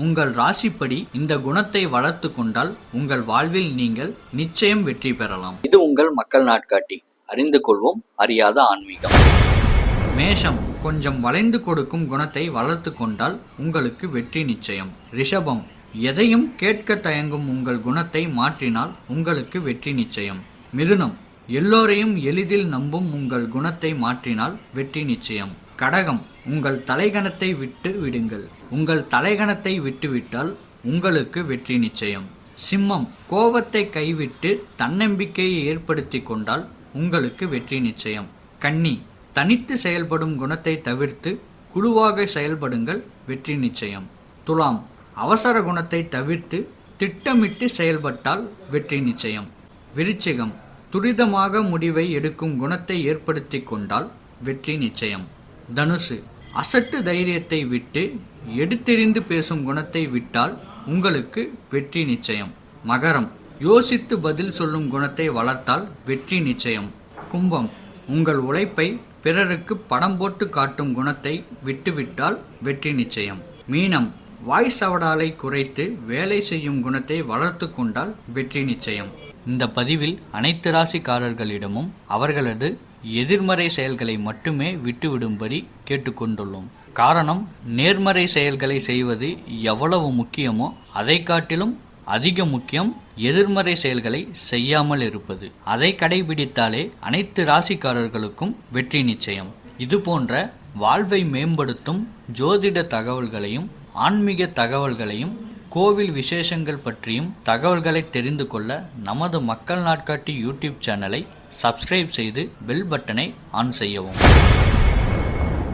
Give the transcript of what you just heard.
உங்கள் ராசிப்படி இந்த குணத்தை வளர்த்து கொண்டால் உங்கள் வாழ்வில் நீங்கள் நிச்சயம் வெற்றி பெறலாம். இது உங்கள் மக்கள் நாட்காட்டி. அறிந்து கொள்வோம் அறியாத ஆன்மீகம். மேஷம் கொஞ்சம் வளைந்து கொடுக்கும் குணத்தை வளர்த்து கொண்டால் உங்களுக்கு வெற்றி நிச்சயம். ரிஷபம் எதையும் கேட்க தயங்கும் உங்கள் குணத்தை மாற்றினால் உங்களுக்கு வெற்றி நிச்சயம். மிதுனம் எல்லோரையும் எளிதில் நம்பும் உங்கள் குணத்தை மாற்றினால் வெற்றி நிச்சயம். கடகம் உங்கள் தலைகணத்தை விட்டு விடுங்கள். உங்கள் தலைகணத்தை விட்டுவிட்டால் உங்களுக்கு வெற்றி நிச்சயம். சிம்மம் கோபத்தை கைவிட்டு தன்னம்பிக்கையை ஏற்படுத்தி கொண்டால் உங்களுக்கு வெற்றி நிச்சயம். கன்னி தனித்து செயல்படும் குணத்தை தவிர்த்து குழுவாக செயல்படுங்கள் வெற்றி நிச்சயம். துலாம் அவசர குணத்தை தவிர்த்து திட்டமிட்டு செயல்பட்டால் வெற்றி நிச்சயம். விருச்சிகம் துரிதமாக முடிவை எடுக்கும் குணத்தை ஏற்படுத்தி கொண்டால் வெற்றி நிச்சயம். தனுசு அசட்டு தைரியத்தை விட்டு எடுத்தெறிந்து பேசும் குணத்தை விட்டால் உங்களுக்கு வெற்றி நிச்சயம். மகரம் யோசித்து பதில் சொல்லும் குணத்தை வளர்த்தால் வெற்றி நிச்சயம். கும்பம் உங்கள் உழைப்பை பிறருக்கு படம் போட்டு காட்டும் குணத்தை விட்டுவிட்டால் வெற்றி நிச்சயம். மீனம் வாய் சவடாலை குறைத்து வேலை செய்யும் குணத்தை வளர்த்து கொண்டால் வெற்றி நிச்சயம். இந்த பதிவில் அனைத்து ராசிக்காரர்களிடமும் அவர்களது எதிர்மறை செயல்களை மட்டுமே விட்டுவிடும்படி கேட்டுக்கொண்டுள்ளோம். காரணம் நேர்மறை செயல்களை செய்வது எவ்வளவு முக்கியமோ அதை காட்டிலும் அதிக முக்கியம் எதிர்மறை செயல்களை செய்யாமல் இருப்பது. அதை கடைபிடித்தாலே அனைத்து ராசிக்காரர்களுக்கும் வெற்றி நிச்சயம். இது போன்ற வாழ்வை மேம்படுத்தும் ஜோதிட தகவல்களையும் ஆன்மீக தகவல்களையும் கோவில் விசேஷங்கள் பற்றியும் தகவல்களை தெரிந்து கொள்ள நமது மக்கள் நாட்காட்டி யூடியூப் சேனலை சப்ஸ்கிரைப் செய்து பெல் பட்டனை ஆன் செய்யவும்.